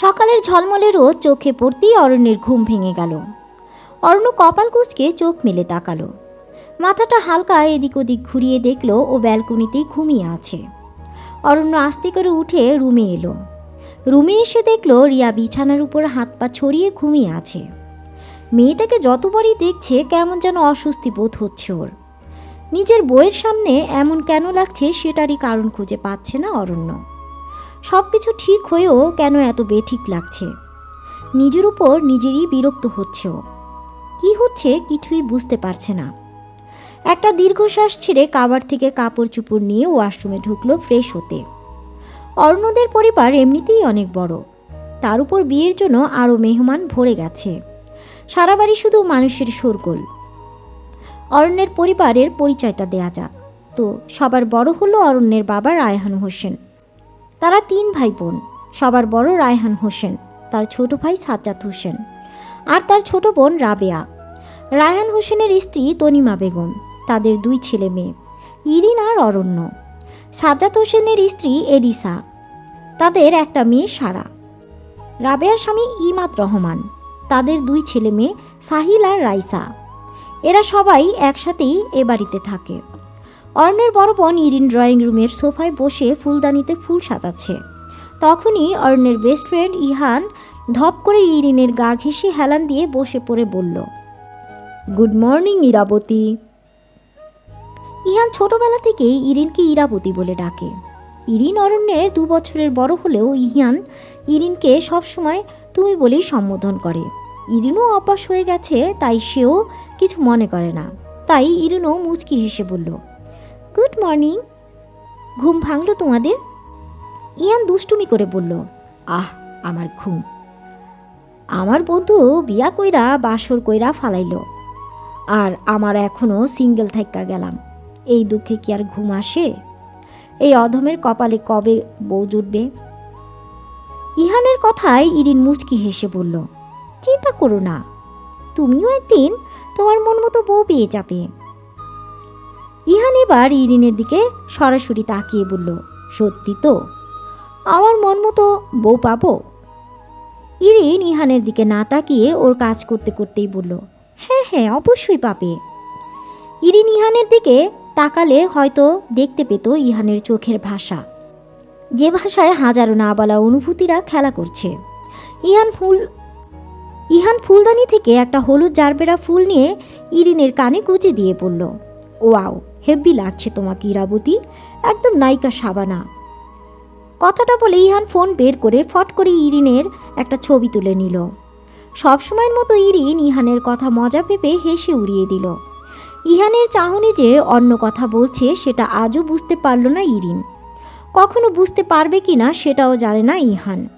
সকালের ঝলমলে রোদ চোখে পড়তেই অরণ্যের ঘুম ভেঙে গেল। অরণ্য কপাল কুচকে চোখ মেলে তাকালো। মাথাটা হালকা এদিক ওদিক ঘুরিয়ে দেখল ও ব্যালকনিতেই ঘুমিয়ে আছে। অরণ্য আস্তে করে উঠে রুমে এলো। রুমে এসে দেখল রিয়া বিছানার উপর হাত পা ছড়িয়ে ঘুমিয়ে আছে। মেয়েটাকে যতবারই দেখছে কেমন যেন অস্বস্তি বোধ হচ্ছে ওর। নিজের বইয়ের সামনে এমন কেন লাগছে সেটারই কারণ খুঁজে পাচ্ছে না অরণ্য। সব কিছু ঠিক হয়েও কেন এত বেঠিক লাগছে? নিজের উপর নিজেরই বিরক্ত হচ্ছে কি হচ্ছে কিছুই বুঝতে পারছে না। একটা দীর্ঘশ্বাস ছেড়ে কাবার থেকে কাপড় চুপড় নিয়ে ওয়াশরুমে ঢুকলো ফ্রেশ হতে। অরণ্যদের পরিবার এমনিতেই অনেক বড়। তার উপর বিয়ের জন্য আরও মেহমান ভরে গেছে। সারা বাড়ি শুধু মানুষের শোরগোল। অরণ্যের পরিবারের পরিচয়টা দেয়া যাক। তো সবার বড় হলো অরণ্যের বাবা রায়হান হোসেন। তারা তিন ভাই বোন সবার বড় রায়হান হোসেন, তার ছোট ভাই সাজ্জাদ হোসেন আর তার ছোট বোন রাবেয়া। রায়হান হোসেনের স্ত্রী তনিমা বেগম, তাদের দুই ছেলে মেয়ে, ইরিন আর অরণ্য। সাজ্জাদ হোসেনের স্ত্রী এলিসা, তাদের একটা মেয়ে সারা। রাবেয়ার স্বামী ইমাদ রহমান, তাদের দুই ছেলে মেয়ে সাহিল আর রাইসা। এরা সবাই একসাথেই এ বাড়িতে থাকে। অরণ্যের বড় বোন ইরিন ড্রয়িং রুমের সোফায় বসে ফুলদানিতে ফুল সাজাচ্ছে। তখনই অরণ্যের বেস্ট ফ্রেন্ড ইহান ধপ করে ইরিনের গা ঘেঁষে হেলান দিয়ে বসে পড়ে বলল, গুড মর্নিং, ইরাবতী। ইহান ছোটবেলা থেকেই ইরিনকে ইরাবতী বলে ডাকে। ইরিন অরণ্যের দু বছরের বড় হলেও ইহান ইরিনকে সবসময় তুমি বলেই সম্বোধন করে। ইরিনও অপাস হয়ে গেছে, তাই সেও কিছু মনে করে না। তাই ইরিনও মুচকি হেসে বলল গুড মর্নিং। ঘুম ভাঙলো তোমাদের? ইয়ান দুষ্টুমি করে বলল, আহ, আমার ঘুম। আমার বন্ধু বিয়া কইরা বাসর কইরা ফালাইল, আর আমার এখনও সিঙ্গেল থাইকা গেলাম। এই দুঃখে কি আর ঘুম আসে? এই অধমের কপালে কবে বউ জুটবে? ইহানের কথায় ইরিন মুচকি হেসে বলল, চিন্তা করো না, তুমিও একদিন তোমার মন মতো বউ পেয়ে যাবে। ইহান এবার ইরিনের দিকে সরাসরি তাকিয়ে বলল, সত্যি তো? আমার মন মতো বউ পাবো? ইরিন ইহানের দিকে না তাকিয়ে ওর কাজ করতে করতেই বলল হ্যাঁ হ্যাঁ অবশ্যই পাবে। ইরিন ইহানের দিকে তাকালে হয়তো দেখতে পেত ইহানের চোখের ভাষা। যে ভাষায় হাজারো না বলা অনুভূতিরা খেলা করছে। ইহান ফুল, ইহান ফুলদানি থেকে একটা হলুদ জারবেরা ফুল নিয়ে ইরিনের কানে গুজে দিয়ে বলল, ওয়াও হেব্বি লাগছে তোমাকে, ইরাবতী। একদম নায়িকা সাবানা। কথাটা বলে ইহান ফোন বের করে ফট করে ইরিনের একটা ছবি তুলে নিল। সবসময়ের মতো ইরিন ইহানের কথা মজা ভেবে হেসে উড়িয়ে দিল। ইহানের চাহনি যে অন্য কথা বলছে সেটা আজও বুঝতে পারল না ইরিন। কখনো বুঝতে পারবে কি না সেটাও জানে না ইহান।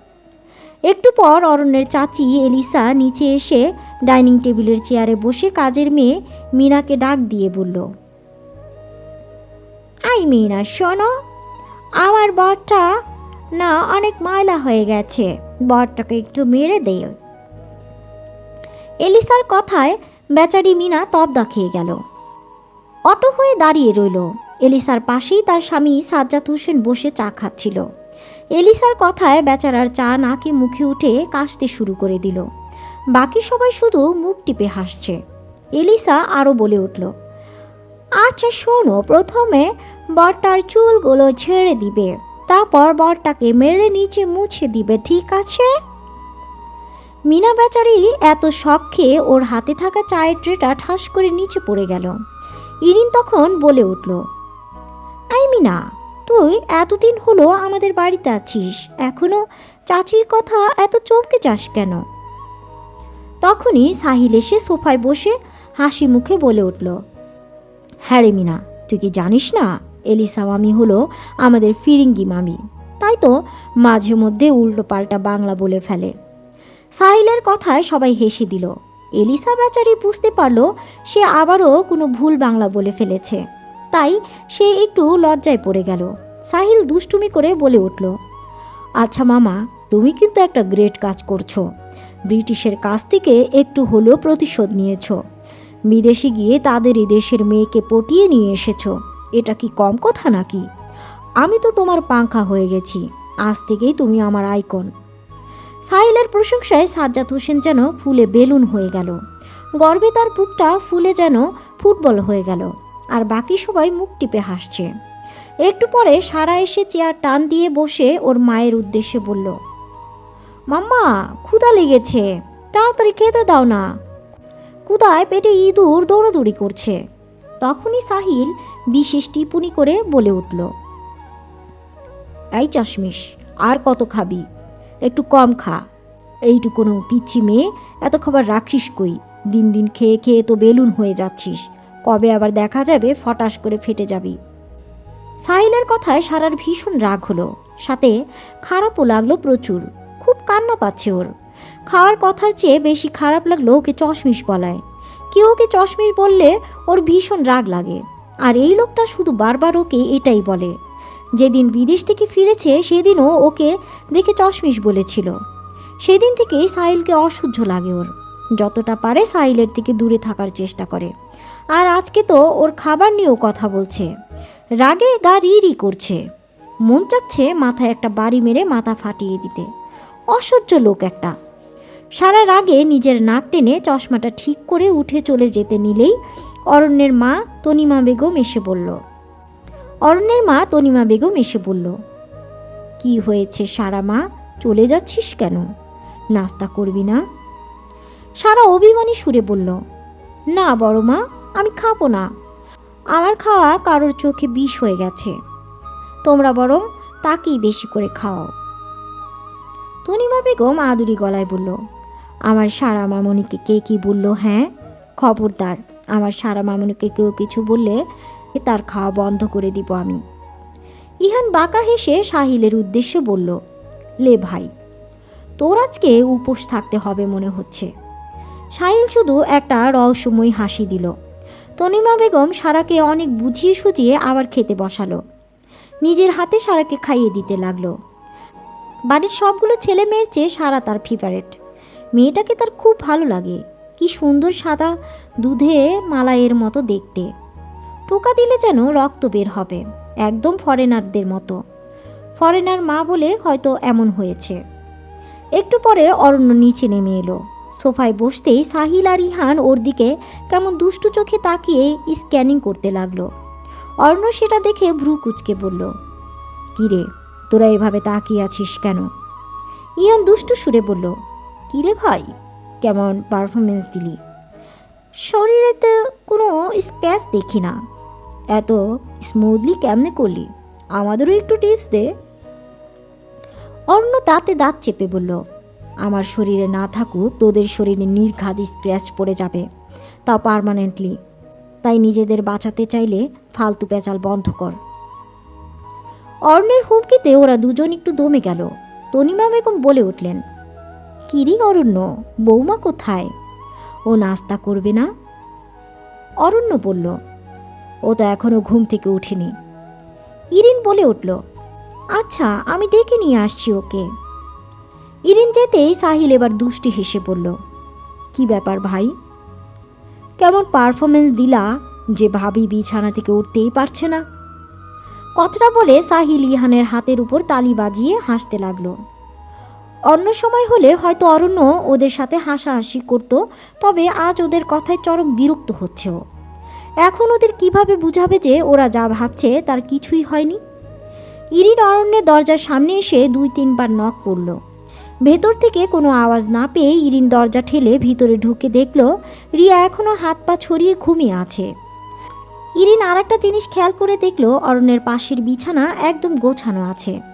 একটু পর অরণ্যের চাচি এলিসা নিচে এসে ডাইনিং টেবিলের চেয়ারে বসে কাজের মেয়ে মিনাকে ডাক দিয়ে বলল আই মিনা, শোনো। আমার বরটা না অনেক ময়লা হয়ে গেছে। বরটাকে একটু মেরে দেয় এলিসার কথায় বেচারি মিনা তবদা খেয়ে গেল। অটো হয়ে দাঁড়িয়ে রইল। এলিসার পাশেই তার স্বামী সাজ্জাদ হোসেন বসে চা খাচ্ছিল। এলিসার কথায় বেচারার চা নাকে মুখে উঠে কাশতে শুরু করে দিল। বাকি সবাই শুধু মুখ টিপে হাসছে। এলিসা আরও বলে উঠল আচ্ছা শোনো, প্রথমে বরটার চুলগুলো ছেড়ে দিবে। তারপর বরটাকে মেরে নিচে মুছে দিবে, ঠিক আছে? মিনা বেচারি এত শখ ওর হাতে থাকা চায়ের ট্রেটা ঠাস করে নিচে পড়ে গেল। ইরিন তখন বলে উঠল আই মিনা, তুই এতদিন হলো আমাদের বাড়িতে আছিস, এখনও চাচির কথা এত চমকে যাস কেন? তখনই সাহিল এসে সোফায় বসে হাসি মুখে বলে উঠল হ্যাঁ রে মিনা, তুই কি জানিস না এলিসা মামি হলো আমাদের ফিরিঙ্গি মামি। তাই তো মাঝে মধ্যে উল্টো পাল্টা বাংলা বলে ফেলে। সাহিলের কথায় সবাই হেসে দিল। এলিসা বেচারি বুঝতে পারল সে আবারও কোনো ভুল বাংলা বলে ফেলেছে। তাই সে একটু লজ্জায় পড়ে গেল। সাহিল দুষ্টুমি করে বলে উঠল আচ্ছা মামা, তুমি কিন্তু একটা গ্রেট কাজ করছ। ব্রিটিশের কাছ থেকে একটু হলেও প্রতিশোধ নিয়েছো। বিদেশে গিয়ে তাদের দেশের মেয়েকে পটিয়ে নিয়ে এসেছ। এটা কি কম কথা নাকি? আমি তো তোমার পাংখা হয়ে গেছি। আজ থেকেই তুমি আমার আইকন। সাহিলের প্রশংসায় সাজ্জাদ হোসেন যেন ফুলে বেলুন হয়ে গেল। গর্বে তার বুকটা ফুলে যেন ফুটবল হয়ে গেল। আর বাকি সবাই মুখ টিপে হাসছে। একটু পরে সারা এসে চেয়ার টান দিয়ে বসে ওর মায়ের উদ্দেশ্যে বলল, মাম্মা, ক্ষুধা লেগেছে। তাড়াতাড়ি খেতে দাও না। কুদায় পেটে ইঁদুর দৌড়াদৌড়ি করছে। তখনই সাহিল বিশেষ টিপুনি করে বলে উঠল, এই চশমিশ, আর কত খাবি? একটু কম খা। এইটুকুনো পিচ্ছি মেয়ে, এত খাবার রাখিস কই? দিন দিন খেয়ে খেয়ে তো বেলুন হয়ে যাচ্ছিস। কবে আবার দেখা যাবে, ফটাস করে ফেটে যাবি? সাহিলের কথায় সারার ভীষণ রাগ হলো। সাথে খারাপও লাগল প্রচুর। খুব কান্না পাচ্ছে ওর। খাওয়ার কথার চেয়ে বেশি খারাপ লাগল ওকে চশমিশ বলায়। কেউ ওকে চশমিশ বললে ওর ভীষণ রাগ লাগে। আর এই লোকটা শুধু বারবার ওকে এটাই বলে। যেদিন বিদেশ থেকে ফিরেছে, সেদিনও ওকে দেখে চশমিশ বলেছিল। সেদিন থেকেই সাহিলকে অসহ্য লাগে ওর। যতটা পারে সাহিলের থেকে দূরে থাকার চেষ্টা করে। আর আজকে তো ওর খাবার নিয়েও কথা বলছে। রাগে গা রি করছে। মন চাচ্ছে মাথায় একটা বাড়ি মেরে মাথা ফাটিয়ে দিতে। অসহ্য লোক একটা। সারা রাগে নিজের নাক টেনে চশমাটা ঠিক করে উঠে চলে যেতে নিলেই অরণ্যের মা তনিমা বেগম এসে বলল। অরণ্যের মা তনিমা বেগম এসে বলল, কি হয়েছে সারা মা? চলে যাচ্ছিস কেন? নাস্তা করবি না? সারা অভিমানী সুরে বলল, না বড় মা, আমি খাব না। আমার খাওয়া কারোর চোখে বিষ হয়ে গেছে। তোমরা বরং তাকেই বেশি করে খাওয়াও। তনিমা বেগম আদুরি গলায় বলল, আমার সারা মামনিকে কে কি বলল হ্যাঁ? খবরদার আমার সারা মামনিকে কেউ কিছু বললে তার খাওয়া বন্ধ করে দিব আমি। ইহান বাঁকা হেসে সাহিলের উদ্দেশ্যে বলল, লে ভাই, তোর আজকে উপোস থাকতে হবে মনে হচ্ছে। সাহিল শুধু একটা রহস্যময় হাসি দিল। তনিমা বেগম সারাকে অনেক বুঝিয়ে সুঝিয়ে আবার খেতে বসালো। নিজের হাতে সারাকে খাইয়ে দিতে লাগল। বাড়ির সবগুলো ছেলে মেয়ের চেয়ে সারা তার ফেভারেট মেয়েটাকে তার খুব ভালো লাগে। কি সুন্দর সাদা দুধে মালাইয়ের মতো দেখতে। টোকা দিলে যেন রক্ত বের হবে, একদম ফরেনারদের মতো। ফরেনার মা বলে হয়তো এমন হয়েছে। একটু পরে অরণ্য নিচে নেমে এলো। সোফায় বসতেই সাহিল আর ইহান ওর দিকে কেমন দুষ্টু চোখে তাকিয়ে স্ক্যানিং করতে লাগল। অরণ্য সেটা দেখে ভ্রু কুচকে বলল, কিরে, তোরা এভাবে তাকিয়ে আছিস কেন? ইহান দুষ্টু সুরে বলল, কিরে ভাই কেমন পারফরমেন্স দিলি? শরীরেতে কোনো স্ক্র্যাচ দেখি না। এত স্মুথলি কেমনে করলি? আমাদেরও একটু টিপস দে। অন্য দাঁতে দাঁত চেপে বলল, আমার শরীরে না থাকুক, তোদের শরীরে নির্ঘাত স্ক্র্যাচ পড়ে যাবে। তা পারমানেন্টলি তাই নিজেদের বাঁচাতে চাইলে ফালতু পেঁচাল বন্ধ কর। অরণ্যের হুমকিতে ওরা দুজন একটু দমে গেল। তনিমা বেগম বলে উঠলেন কিরি অরণ্য, বৌমা কোথায়? ও নাস্তা করবে না? অরণ্য বলল, ও তো এখনও ঘুম থেকে উঠেনি। ইরিন বলে উঠল আচ্ছা আমি ডেকে নিয়ে আসছি ওকে। ইরিন যেতেই সাহিল এবার দুষ্টি হেসে বলল, কি ব্যাপার ভাই? কেমন পারফরমেন্স দিলা যে ভাবি বিছানা থেকে উঠতেই পারছে না? কথাটা বলে সাহিল ইহানের হাতের উপর তালি বাজিয়ে হাসতে লাগল। অন্য সময় হলে হয়তো অরণ্য ওদের সাথে হাসাহাসি করত, তবে আজ ওদের কথায় চরম বিরক্ত হচ্ছে এখন ওদের কীভাবে বুঝাবে যে ওরা যা ভাবছে তার কিছুই হয়নি? ইরিন অরণ্যের দরজার সামনে এসে দুই তিনবার নক করল। ভেতর থেকে কোনো আওয়াজ না পেয়ে ইরিন দরজা ঠেলে ভিতরে ঢুকে দেখল, রিয়া এখনও হাত পা ছড়িয়ে ঘুমিয়ে আছে। ইরিন আর একটা জিনিস খেয়াল করে দেখল, অরণ্যের পাশের বিছানা একদম গোছানো আছে।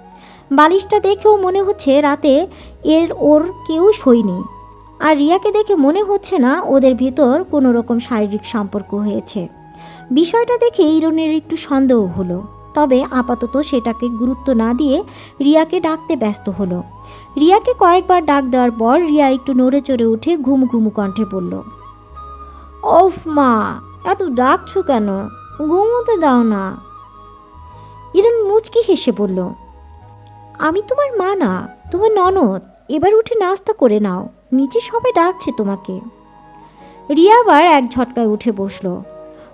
বালিশটা দেখেও মনে হচ্ছে রাতে এর ওর কেউ শোয়নি আর রিয়াকে দেখে মনে হচ্ছে না ওদের ভিতর কোনো রকম শারীরিক সম্পর্ক হয়েছে। বিষয়টা দেখে ইরনের একটু সন্দেহ হলো। তবে আপাতত সেটাকে গুরুত্ব না দিয়ে রিয়াকে ডাকতে ব্যস্ত হলো। রিয়াকে কয়েকবার ডাক দেওয়ার পর রিয়া একটু নড়ে চড়ে উঠে ঘুম ঘুমু কণ্ঠে বলল, ওফ মা, এত ডাকছো কেন? ঘুমোতে দাও না। ইরন মুচকি হেসে বলল আমি তোমার মা না, তোমার ননদ। এবার উঠে নাস্তা করে নাও। নিচে সবাই ডাকছে তোমাকে। রিয়া আবার এক ঝটকায় উঠে বসল।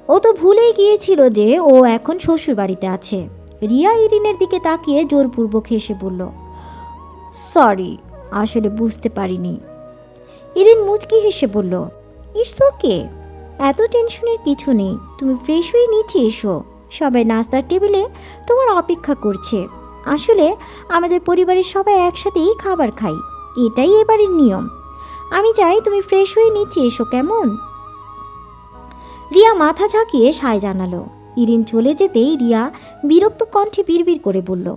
ও তো ভুলেই গিয়েছিল যে ও এখন শ্বশুর বাড়িতে আছে। রিয়া ইরিনের দিকে তাকিয়ে জোরপূর্বক হেসে বলল, সরি, আসলে বুঝতে পারিনি। ইরিন মুচকি হেসে বলল, ইটস ওকে, এত টেনশনের কিছু নেই। তুমি ফ্রেশ হয়ে নিচে এসো। সবাই নাস্তার টেবিলে তোমার অপেক্ষা করছে। আসলে আমাদের পরিবারের সবাই একসাথেই খাবার খাই, এটাই এবারের নিয়ম। আমি চাই তুমি ফ্রেশ হয়ে নিচে এসো, কেমন? রিয়া মাথা ঝাঁকিয়ে সায় জানালো। ইরিন চলে যেতেই রিয়া বিরক্ত কণ্ঠে বিড়বিড় করে বলল,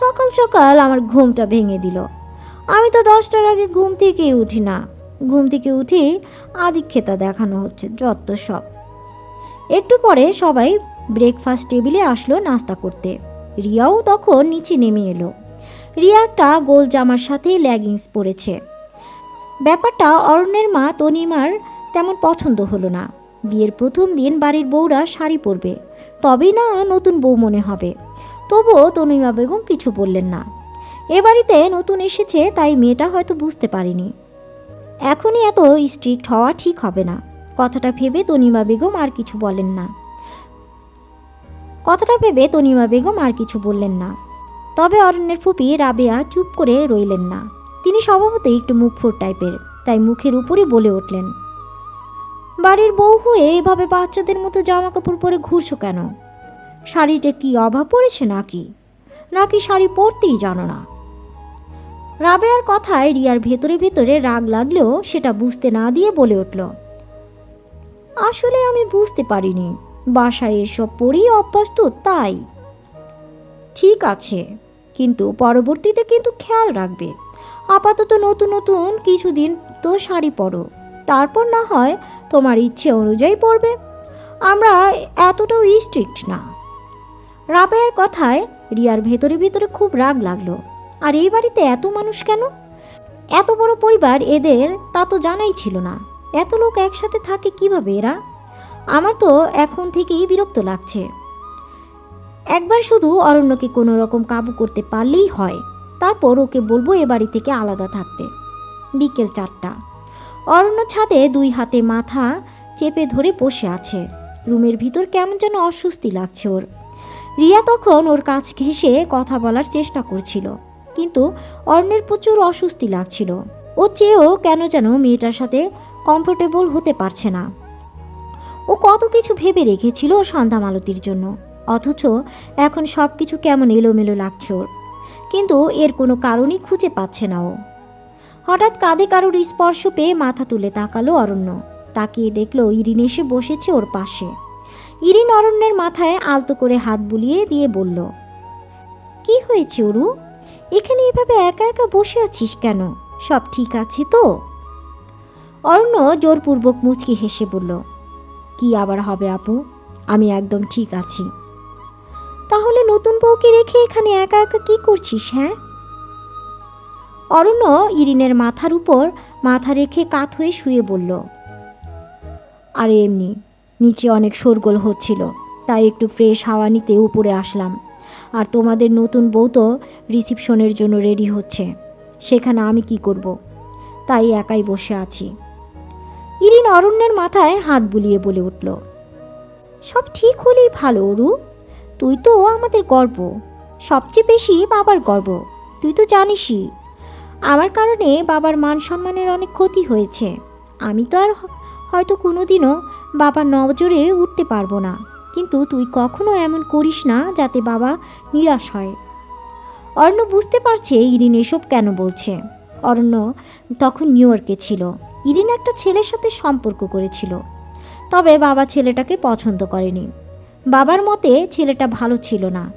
সকাল সকাল আমার ঘুমটা ভেঙে দিল। আমি তো দশটার আগে ঘুম থেকে উঠি না। ঘুম থেকে উঠে আদিক্ষেতা দেখানো হচ্ছে, যত সব। একটু পরে সবাই ব্রেকফাস্ট টেবিলে আসলো নাস্তা করতে। রিয়াও তখন নিচে নেমে এলো। রিয়া একটা গোল জামার সাথে লেগিংস পরেছে। ব্যাপারটা অরণ্যের মা তনিমার তেমন পছন্দ হলো না। বিয়ের প্রথম দিন বাড়ির বউরা শাড়ি পরবে। তবেই না নতুন বউ মনে হবে। তবুও তনিমা বেগম কিছু বললেন না। এ বাড়িতে নতুন এসেছে, তাই মেয়েটা হয়তো বুঝতে পারেনি। এখনই এত স্ট্রিক্ট হওয়া ঠিক হবে না। কথাটা ভেবে তনিমা বেগম আর কিছু বলেন না। কথাটা ভেবে তনিমা বেগম আর কিছু বললেন না। তবে অরণ্যের ফুপি রাবেয়া চুপ করে রইলেন না। তিনি স্বভাবতই একটু মুখফোর টাইপের, তাই মুখের উপরই বলে উঠলেন, বাড়ির বউ হয়ে এভাবে বাচ্চাদের মতো জামা কাপড় পরে ঘুরছো কেন? শাড়িটা কি অভাব পড়েছে নাকি? নাকি শাড়ি পরতেই জানো না? রাবেয়ার কথায় রিয়ার ভেতরে ভেতরে রাগ লাগলেও সেটা বুঝতে না দিয়ে বলে উঠল, আসলে আমি বুঝতে পারিনি। বাসায় এসব পরেই অভ্যাস তো তাই। ঠিক আছে, কিন্তু পরবর্তীতে কিন্তু খেয়াল রাখবে। আপাতত নতুন নতুন কিছুদিন তো শাড়ি পরো। তারপর না হয় তোমার ইচ্ছে অনুযায়ী পরবে। আমরা এতটাও স্ট্রিক্ট না। রাবেয়ার কথায় রিয়ার ভেতরে ভেতরে খুব রাগ লাগল। আর এই বাড়িতে এত মানুষ কেন? এত বড় পরিবার এদের তা তো জানাই ছিল না। এত লোক একসাথে থাকে কীভাবে এরা? আমার তো এখন থেকেই বিরক্ত লাগছে। একবার শুধু অরণ্যকে কোনো রকম কাবু করতে পারলেই হয়। তারপর ওকে বলব এ বাড়ি থেকে আলাদা থাকতে। বিকেল চারটা। অরণ্য ছাদে দুই হাতে মাথা চেপে ধরে বসে আছে। রুমের ভিতর কেমন যেন অস্বস্তি লাগছে ওর। রিয়া তখন ওর কাছ ঘেসে কথা বলার চেষ্টা করছিল, কিন্তু অর্ণের প্রচুর অস্বস্তি লাগছিল। ও চেয়েও কেন যেন মেয়েটার সাথে কমফোর্টেবল হতে পারছে না। ও কত কিছু ভেবে রেখেছিল সন্ধ্যা মালতির জন্য। অথচ এখন সব কিছু কেমন এলোমেলো লাগছে ওর। কিন্তু এর কোনো কারণই খুঁজে পাচ্ছে না ও। হঠাৎ কাঁধে কারোর স্পর্শ পেয়ে মাথা তুলে তাকালো অরণ্য। তাকিয়ে দেখল ইরিন এসে বসেছে ওর পাশে। ইরিন অরণ্যের মাথায় আলতো করে হাত বুলিয়ে দিয়ে বলল, কি হয়েছে ওরু এখানে এভাবে একা একা বসে আছিস কেন? সব ঠিক আছে তো? অরণ্য জোরপূর্বক মুচকি হেসে বলল কি আবার হবে, আপু? আমি একদম ঠিক আছি। তাহলে নতুন বউকে রেখে এখানে একা একা কি করছিস হ্যাঁ? অরণ্য ইরিনের মাথার উপর মাথা রেখে কাত হয়ে শুয়ে বলল, আর এমনি, নিচে অনেক শোরগোল হচ্ছিল, তাই একটু ফ্রেশ হাওয়া নিতে উপরে আসলাম। আর তোমাদের নতুন বউ তো রিসিপশনের জন্য রেডি হচ্ছে, সেখানে আমি কি করব? তাই একাই বসে আছি। ইরিন অরণ্যের মাথায় হাত বুলিয়ে বলে উঠল, সব ঠিক হলেই ভালো, অরু। তুই তো আমাদের গর্ব। সবচেয়ে বেশি বাবার গর্ব। তুই তো জানিসই। আমার কারণে বাবার মান সম্মানের অনেক ক্ষতি হয়েছে। আমি তো আর হয়তো কোনোদিনও বাবার নজরে উঠতে পারব না। কিন্তু তুই কখনো এমন করিস না যাতে বাবা নিরাশ হয়। অরণ্য বুঝতে পারছে ইরিন এসব কেন বলছে। অরণ্য তখন নিউ ইয়র্কে ছিল। ইরিন একটা ছেলের সাথে সম্পর্ক করেছিল। তবে বাবা ছেলেটাকে পছন্দ করেনি। বাবার মতে ছেলেটা ভালো ছিল না।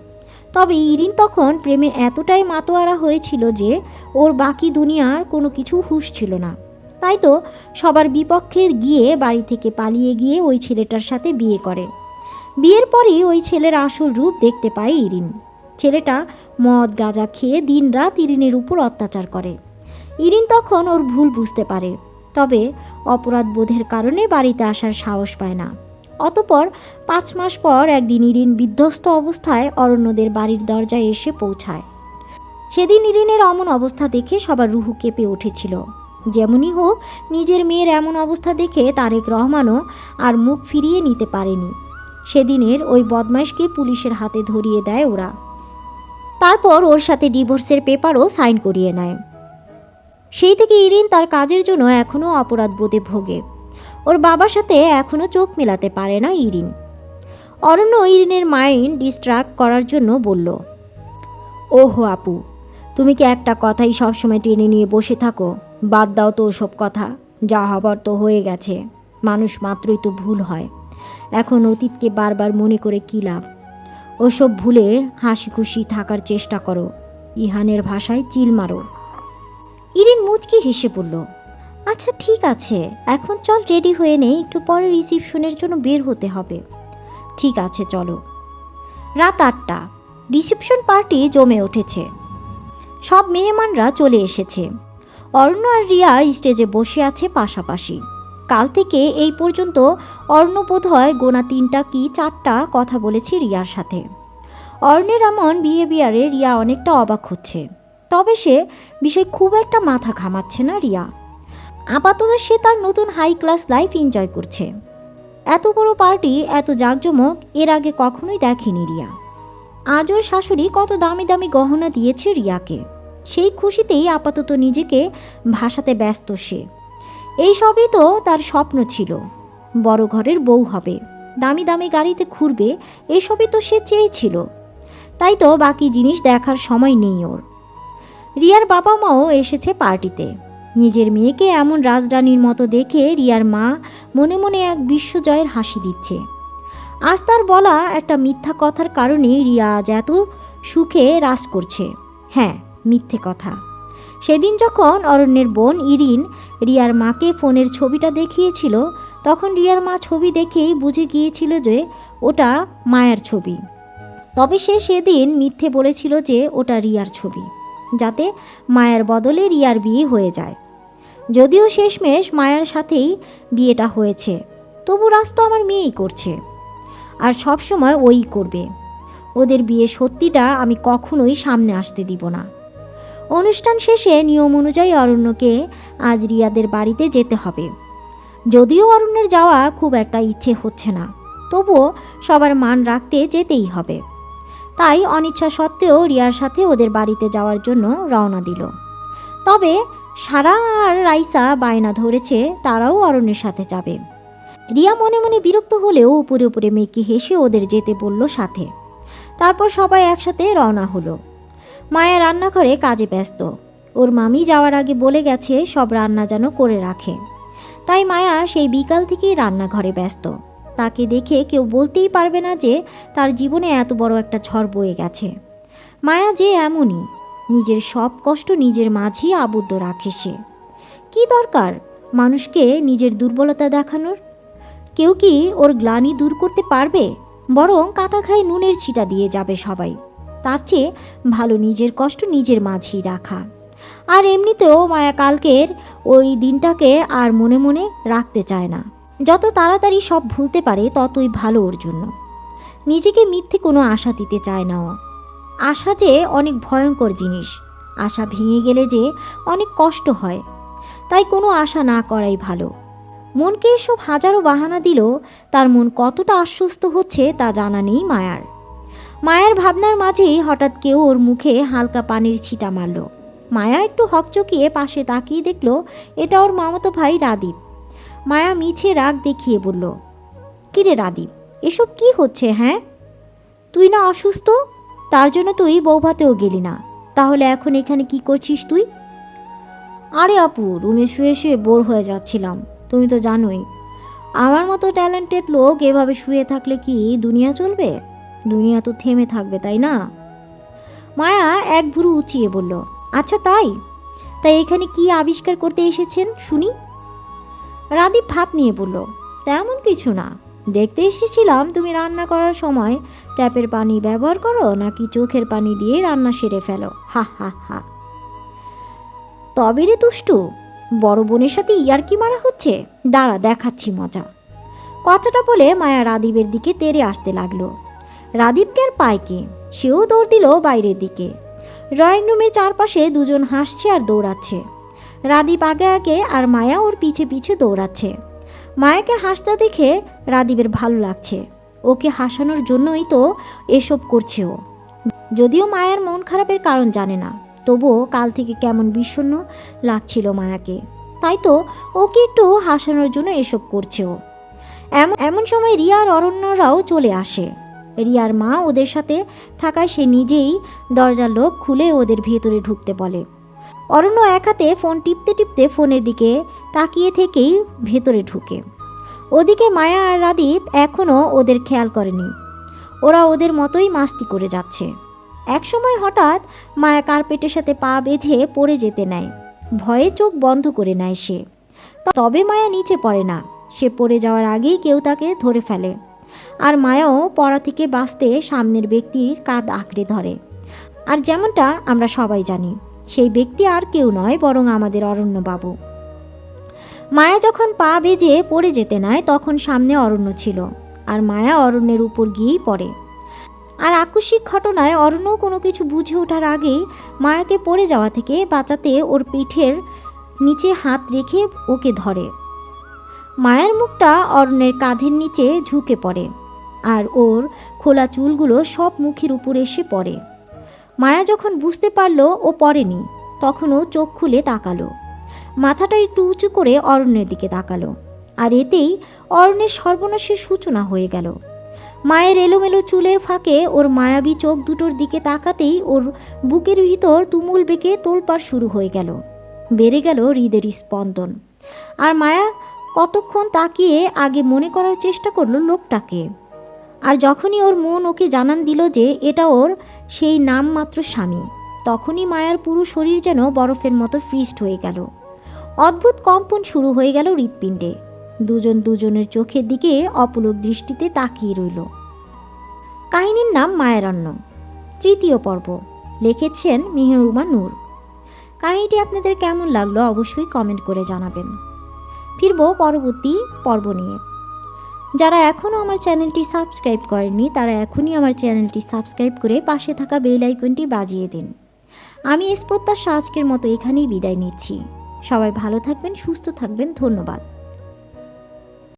তবে ইরিন তখন প্রেমে এতটাই মাতোয়ারা হয়েছিল যে ওর বাকি দুনিয়ার কোনো কিছু হুঁশ ছিল না। তাই তো সবার বিপক্ষে গিয়ে বাড়ি থেকে পালিয়ে গিয়ে ওই ছেলেটার সাথে বিয়ে করে। বিয়ের পরই ওই ছেলের আসল রূপ দেখতে পায় ইরিন। ছেলেটা মদ, গাঁজা খেয়ে দিনরাত ইরিনের উপর অত্যাচার করে। ইরিন তখন ওর ভুল বুঝতে পারে। তবে অপরাধ বোধের কারণে বাড়িতে আসার সাহস পায় না। অতপর পাঁচ মাস পর একদিন ইরিন বিধ্বস্ত অবস্থায় অরণ্যদের বাড়ির দরজায় এসে পৌঁছায়। সেদিন ইরিনের অমন অবস্থা দেখে সবার রুহু কেঁপে উঠেছিল। যেমনই হোক, নিজের মেয়ের এমন অবস্থা দেখে তারেক রহমানও আর মুখ ফিরিয়ে নিতে পারেনি। সেদিনের ওই বদমাইশকে পুলিশের হাতে ধরিয়ে দেয় ওরা। তারপর ওর সাথে ডিভোর্সের পেপারও সাইন করিয়ে নেয়। সেই থেকে ইরিন তার কাজের জন্য এখনও অপরাধ বোধে ভোগে। ওর বাবার সাথে এখনও চোখ মেলাতে পারে না ইরিন। অরণ্য ইরিনের মাইন্ড ডিস্ট্রাক্ট করার জন্য বলল, ওহো আপু, তুমি কি একটা কথাই সবসময় টেনে নিয়ে বসে থাকো? বাদ দাও তো ওসব কথা। যা হবার তো হয়ে গেছে। মানুষ মাত্রই তো ভুল হয়। এখন অতীতকে বারবার মনে করে কী লাভ? ওসব ভুলে হাসি খুশি থাকার চেষ্টা করো। ইহানের ভাষায় চিল মারো। ইরিন মুচকি হেসে পড়ল আচ্ছা ঠিক আছে, এখন চল রেডি হয়ে নেই, একটু পরে রিসিপশনের জন্য বের হতে হবে। ঠিক আছে, চলো। রাত আটটা, রিসিপশন পার্টি জমে উঠেছে। সব মেহমানরা চলে এসেছে। অরণ্য আর রিয়া স্টেজে বসে আছে পাশাপাশি। কাল থেকে এই পর্যন্ত অর্ণ বোধ হয় গোনা তিনটা কি চারটা কথা বলেছি রিয়ার সাথে। অর্ণের এমন বিহেভিয়ারে রিয়া অনেকটা অবাক হচ্ছে। তবে সে বিষয় খুব একটা মাথা ঘামাচ্ছে না রিয়া। আপাতত সে তার নতুন হাই ক্লাস লাইফ এনজয় করছে। এত বড় পার্টি এত জাঁকজমক, এর আগে কখনোই দেখেনি রিয়া। আজ ওর শাশুড়ি কত দামি দামি গহনা দিয়েছে রিয়াকে। সেই খুশিতেই আপাতত নিজেকে ভাসাতে ব্যস্ত সে। এই সবই তো তার স্বপ্ন ছিল। বড় ঘরের বউ হবে, দামি দামি গাড়িতে ঘুরবে, এসবই তো সে চেয়েছিল। তাই তো বাকি জিনিস দেখার সময় নেই ওর। রিয়ার বাবা মাও এসেছে পার্টিতে। নিজের মেয়েকে এমন রাজরানীর মতো দেখে রিয়ার মা মনে মনে এক বিশ্বজয়ের হাসি দিচ্ছে। আজ তার বলা একটা মিথ্যা কথার কারণে রিয়া আজ এত সুখে রাস করছে। হ্যাঁ মিথ্যে কথা। সেদিন যখন অরণ্যের বোন ইরিন রিয়ার মাকে ফোনের ছবিটা দেখিয়েছিল, তখন রিয়ার মা ছবি দেখেই বুঝে গিয়েছিল যে ওটা মায়ের ছবি। তবে সে সেদিন মিথ্যে বলেছিল যে ওটা রিয়ার ছবি। যাতে মায়ের বদলে রিয়ার বিয়ে হয়ে যায়। যদিও শেষমেশ মায়ের সাথেই বিয়েটা হয়েছে, তবু রাজ তো আমার মেয়েই করছে। আর সব সময় ওই করবে। ওদের বিয়ে সত্যিটা আমি কখনোই সামনে আসতে দিব না। অনুষ্ঠান শেষে নিয়ম অনুযায়ী অরণ্যকে আজ রিয়াদের বাড়িতে যেতে হবে। যদিও অরণ্যের যাওয়া খুব একটা ইচ্ছে হচ্ছে না, তবুও সবার মান রাখতে যেতেই হবে। তাই অনিচ্ছা সত্ত্বেও রিয়ার সাথে ওদের বাড়িতে যাওয়ার জন্য রওনা দিল। তবে সারা আর রাইসা বায়না ধরেছে তারাও অরণ্যের সাথে যাবে। রিয়া মনে মনে বিরক্ত হলেও উপরে উপরে মেয়েকে হেসে ওদের যেতে বলল সাথে। তারপর সবাই একসাথে রওনা হলো। মায়া রান্নাঘরে কাজে ব্যস্ত। ওর মামি যাওয়ার আগে বলে গেছে সব রান্না যেন করে রাখে। তাই মায়া সেই বিকাল থেকেই রান্নাঘরে ব্যস্ত। তাকে দেখে কেউ বলতেই পারবে না যে তার জীবনে এত বড় একটা ঝড় বয়ে গেছে। মায়া যে এমনই, নিজের সব কষ্ট নিজের মাঝেই আবদ্ধ রাখে সে। কী দরকার মানুষকে নিজের দুর্বলতা দেখানোর? কেউ কি ওর গ্লানি দূর করতে পারবে? বরং কাটা খায় নুনের ছিটা দিয়ে যাবে সবাই। তার চেয়ে ভালো নিজের কষ্ট নিজের মাঝেই রাখা। আর এমনিতেও মায়া কালকের ওই দিনটাকে আর মনে মনে রাখতে চায় না। যত তাড়াতাড়ি সব ভুলতে পারে, ততই ভালো ওর জন্য নিজেকে মিথ্যে কোনো আশা দিতে চায় না ও। আশা যে অনেক ভয়ঙ্কর জিনিস। আশা ভেঙে গেলে যে অনেক কষ্ট হয়। তাই কোনো আশা না করাই ভালো। মনকে এসব হাজারো বাহানা দিল, তার মন কতটা আশ্বস্ত হচ্ছে তা জানা নেই মায়ার। মায়ার ভাবনার মাঝেই হঠাৎ কেউ ওর মুখে হালকা পানির ছিটা মারল। মায়া একটু হকচকিয়ে পাশে তাকিয়ে দেখল, এটা ওর মামাতো ভাই রাদীপ। মায়া মিছে রাগ দেখিয়ে বলল, কিরে রাদীপ, এসব কি হচ্ছে হ্যাঁ? তুই না অসুস্থ? তার জন্য তুই বৌভাতেও গেলি না। তাহলে এখন এখানে কি করছিস তুই? আরে আপু, রুমে শুয়ে শুয়ে বোর হয়ে যাচ্ছিলাম, তুমি তো জানোই। আমার মতো ট্যালেন্টেড লোক এভাবে শুয়ে থাকলে কি দুনিয়া চলবে? দুনিয়া তো থেমে থাকবে, তাই না? মায়া এক ভুরু উঁচিয়ে বলল আচ্ছা তাই? তাই এখানে কি আবিষ্কার করতে এসেছেন, শুনি? রাদীপ ভাব নিয়ে বলল, তেমন কিছু না। দেখতে এসেছিলাম তুমি রান্না করার সময়। ট্যাপের পানি ব্যবহার করো নাকি চোখের পানি দিয়ে রান্না সেরে ফেলো। হা হা হা। তবে রে তুষ্টু বড় বোনের সাথে ইয়ারকি মারা হচ্ছে? দাঁড়া, দেখাচ্ছি মজা। কথাটা বলে মায়া রাদীপের দিকে তেরে আসতে লাগল। রাদীপকে আর পায়কে সেও দৌড় দিল বাইরের দিকে। ড্রয়িং রুমের চারপাশে দুজন হাসছে আর দৌড়াচ্ছে। রাদীপ আগে আগে আর মায়া ওর পিছে পিছে দৌড়াচ্ছে। মায়াকে হাসতে দেখে রাদীপের ভালো লাগছে। ওকে হাসানোর জন্যই তো এসব করছে ও। যদিও মায়ার মন খারাপের কারণ জানে না, তবুও কাল থেকে কেমন বিষণ্ণ লাগছিল মায়াকে। তাই তো ওকে একটু হাসানোর জন্য এসব করছে ও। এমন এমন সময় রিয়ার অরণ্যরাও চলে আসে। রিয়ার মা ওদের সাথে থাকায় সে নিজেই দরজার লোক খুলে ওদের ভেতরে ঢুকতে বলে। অরণ্য এক হাতে ফোন টিপতে টিপতে ফোনের দিকে তাকিয়ে থেকেই ভেতরে ঢুকে। ওদিকে মায়া আর রাদীপ এখনও ওদের খেয়াল করেনি। ওরা ওদের মতোই মাস্তি করে যাচ্ছে। একসময় হঠাৎ মায়া কার্পেটের সাথে পা বেঁধে পড়ে যেতে নেয়। ভয়ে চোখ বন্ধ করে নেয় সে। তবে মায়া নিচে পড়ে না। সে পড়ে যাওয়ার আগেই কেউ তাকে ধরে ফেলে। আর মায়াও পড়া থেকে বাঁচতে সামনের ব্যক্তির কাঁধ আঁকড়ে ধরে। আর যেমনটা আমরা সবাই জানি সেই ব্যক্তি আর কেউ নয়, বরং আমাদের অরণ্যবাবু। মায়া যখন পা বেজে পড়ে যেতে নেয় তখন সামনে অরণ্য ছিল, আর মায়া অরণ্যের উপর গিয়েই পড়ে। আর আকস্মিক ঘটনায় অরণ্য কোনো কিছু বুঝে ওঠার আগেই মায়াকে পড়ে যাওয়া থেকে বাঁচাতে ওর পিঠের নিচে হাত রেখে ওকে ধরে। মায়ের মুখটা অরণ্যের কাঁধের নিচে ঝুঁকে পড়ে, আর ওর খোলা চুলগুলো সব মুখের উপর এসে পড়ে। মায়া যখন বুঝতে পারল ও পড়েনি তখন ও চোখ খুলে তাকালো। মাথাটা একটু উঁচু করে অরণ্যের দিকে তাকালো, আর এতেই অরণ্যের সর্বনাশের সূচনা হয়ে গেল। মায়ের এলোমেলো চুলের ফাঁকে ওর মায়াবী চোখ দুটোর দিকে তাকাতেই ওর বুকের ভিতর তুমুল বেঁকে তোলপাড় শুরু হয়ে গেল। বেড়ে গেল হৃদের স্পন্দন। আর মায়া কতক্ষণ তাকিয়ে আগে মনে করার চেষ্টা করল লোকটাকে। আর যখনই ওর মন ওকে জানান দিল যে এটা ওর সেই নামমাত্র স্বামী, তখনই মায়ার পুরো শরীর যেন বরফের মতো ফ্রিস্ট হয়ে গেল। অদ্ভুত কম্পন শুরু হয়ে গেল হৃৎপিণ্ডে। দুজন দুজনের চোখের দিকে অপলক দৃষ্টিতে তাকিয়ে রইল। কাহিনীর নাম মায়ারণ্য তৃতীয় পর্ব। লিখেছেন মেহরুমা নূর। কাহিনীটি আপনাদের কেমন লাগল অবশ্যই কমেন্ট করে জানাবেন। ফিরবো পরবর্তী পর্ব নিয়ে। যারা এখনও আমার চ্যানেলটি সাবস্ক্রাইব করেননি, তারা এখনই আমার চ্যানেলটি সাবস্ক্রাইব করে পাশে থাকা বেল আইকনটি বাজিয়ে দিন। আমি এস প্রত্যাশা আজকের মতো এখানেই বিদায় নিচ্ছি। সবাই ভালো থাকবেন, সুস্থ থাকবেন, ধন্যবাদ।